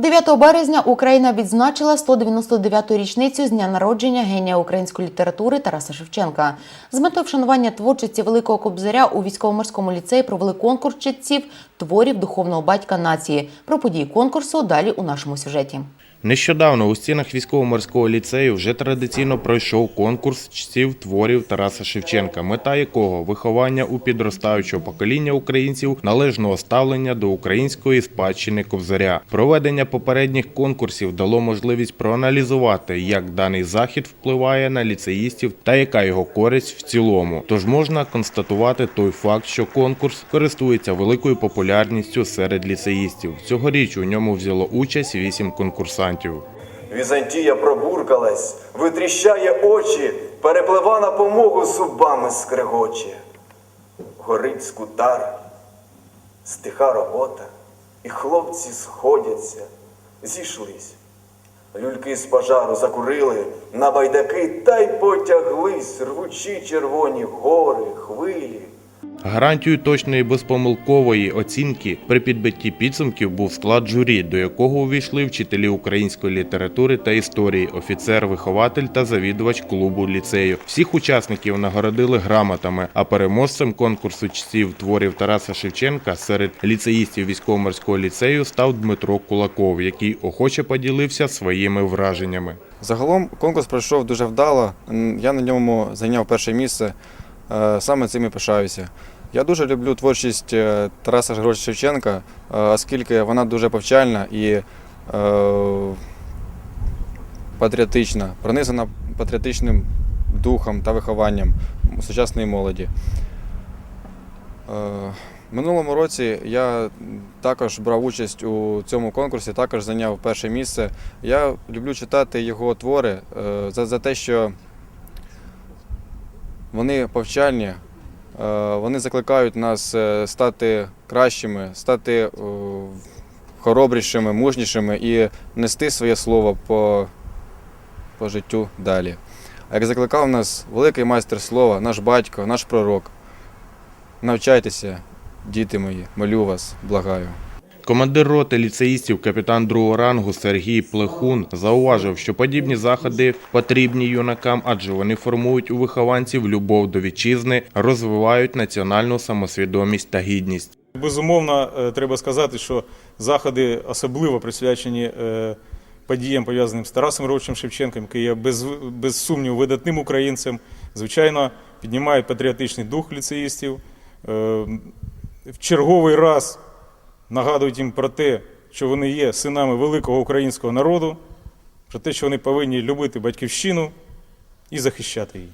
9 березня Україна відзначила 199-ту річницю з дня народження генія української літератури Тараса Шевченка. З метою вшанування творчості Великого Кобзаря у військово-морському ліцеї провели конкурс читців творів духовного батька нації. Про події конкурсу далі у нашому сюжеті. Нещодавно у стінах військово-морського ліцею вже традиційно пройшов конкурс чтів творів Тараса Шевченка, мета якого виховання у підростаючого покоління українців належного ставлення до української спадщини Кобзаря. Проведення попередніх конкурсів дало можливість проаналізувати, як даний захід впливає на ліцеїстів та яка його користь в цілому. Тож можна констатувати той факт, що конкурс користується великою популярністю серед ліцеїстів. Цьогоріч у ньому взяло участь вісім конкурсантів. Візантія пробуркалась, витріщає очі, переплива на помогу зубами скрегоче. Горить скутар, стиха робота, і хлопці сходяться, зійшлись. Люльки з пожару закурили, на байдаки та й потяглись, рвучі червоні гори, хвилі. Гарантією точної безпомилкової оцінки при підбитті підсумків був склад журі, до якого увійшли вчителі української літератури та історії, офіцер, вихователь та завідувач клубу ліцею. Всіх учасників нагородили грамотами. А переможцем конкурсу чтів творів Тараса Шевченка серед ліцеїстів військово-морського ліцею став Дмитро Кулаков, який охоче поділився своїми враженнями. Загалом конкурс пройшов дуже вдало. Я на ньому зайняв перше місце. Е, Саме цим і пишаюся. Я дуже люблю творчість е, Тараса Григоровича Шевченка, е, оскільки вона дуже повчальна і патріотична, пронизана патріотичним духом та вихованням сучасної молоді. Минулому році я також брав участь у цьому конкурсі, також зайняв перше місце. Я люблю читати його твори за, за те, що вони повчальні, е, вони закликають нас е, стати кращими, стати е, хоробрішими, мужнішими і нести своє слово по, по життю далі. Як закликав нас великий майстер слова, наш батько, наш пророк. Навчайтеся, діти мої, молю вас, благаю. Командир роти ліцеїстів, капітан другого рангу Сергій Плехун зауважив, що подібні заходи потрібні юнакам, адже вони формують у вихованців любов до вітчизни, розвивають національну самосвідомість та гідність. Безумовно, е, треба сказати, що заходи особливо присвячені е, подіям, пов'язаним з Тарасом Григоровичем Шевченком, який є без, без сумніву видатним українцем, звичайно, піднімають патріотичний дух ліцеїстів. Е, В черговий раз нагадують їм про те, що вони є синами великого українського народу, про те, що вони повинні любити батьківщину і захищати її.